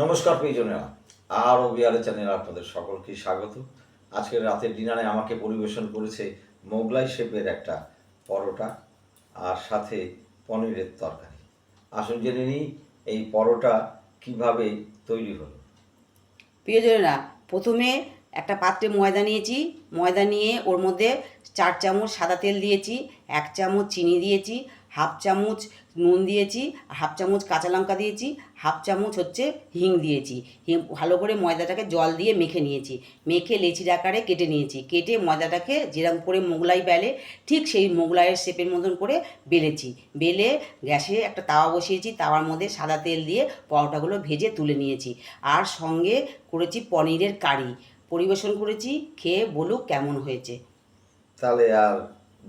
নমস্কার, প্রিয়জনেরা। আর ও বিহারের চ্যানেলে আপনাদের সকলকে স্বাগত। আজকের রাতের ডিনারে আমাকে পরিবেশন করেছে মোগলাই শেপের একটা পরোটা আর সাথে পনিরের তরকারি। আসুন জেনে নিই, এই পরোটা কীভাবে তৈরি হলো। প্রিয়জনেরা, প্রথমে একটা পাত্রে ময়দা নিয়েছি। ময়দা নিয়ে ওর মধ্যে চার চামচ সাদা তেল দিয়েছি, এক চামচ চিনি দিয়েছি, হাফ চামচ নুন দিয়েছি, হাফ চামচ কাঁচা লঙ্কা দিয়েছি, হাফ চামচ হচ্ছে হিং দিয়েছি। হিং ভালো করে ময়দাটাকে জল দিয়ে মেখে নিয়েছি। মেখে লেচির আকারে কেটে নিয়েছি। কেটে ময়দাটাকে যেরকম করে মোগলাই বেলে, ঠিক সেই মোগলাইয়ের শেপের মতন করে বেলেছি। বেলে গ্যাসে একটা তাওয়া বসিয়েছি, তাওয়ার মধ্যে সাদা তেল দিয়ে পরোটাগুলো ভেজে তুলে নিয়েছি। আর সঙ্গে করেছি পনিরের কারি। পরিবেশন করেছি, খেয়ে বলুক কেমন হয়েছে। তাহলে আর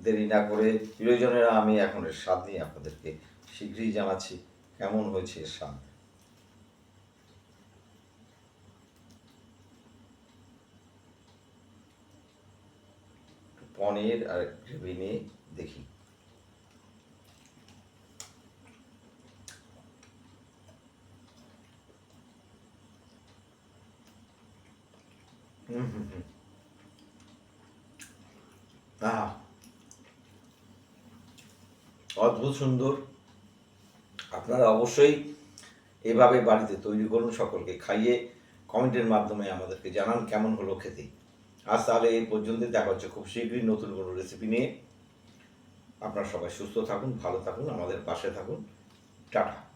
দেরি না করে প্রিয়জনেরা, আমি এখন এর স্বাদ নিয়ে আপনাদেরকে শীঘ্রই জানাচ্ছি কেমন হয়েছে এর স্বাদ। পনির আর গ্রেভি নিয়ে দেখি। হুম হুম হুম। আহা, অদ্ভুত সুন্দর। আপনারা অবশ্যই এভাবে বাড়িতে তৈরি করুন সকলকে, খাইয়ে কমেন্টের মাধ্যমে আমাদেরকে জানান কেমন হলো খেতে। আজ তাহলে এই পর্যন্ত দেখা হচ্ছে খুব শীঘ্রই নতুন কোনো রেসিপি নিয়ে। আপনারা সবাই সুস্থ থাকুন, ভালো থাকুন, আমাদের পাশে থাকুন। টাটা।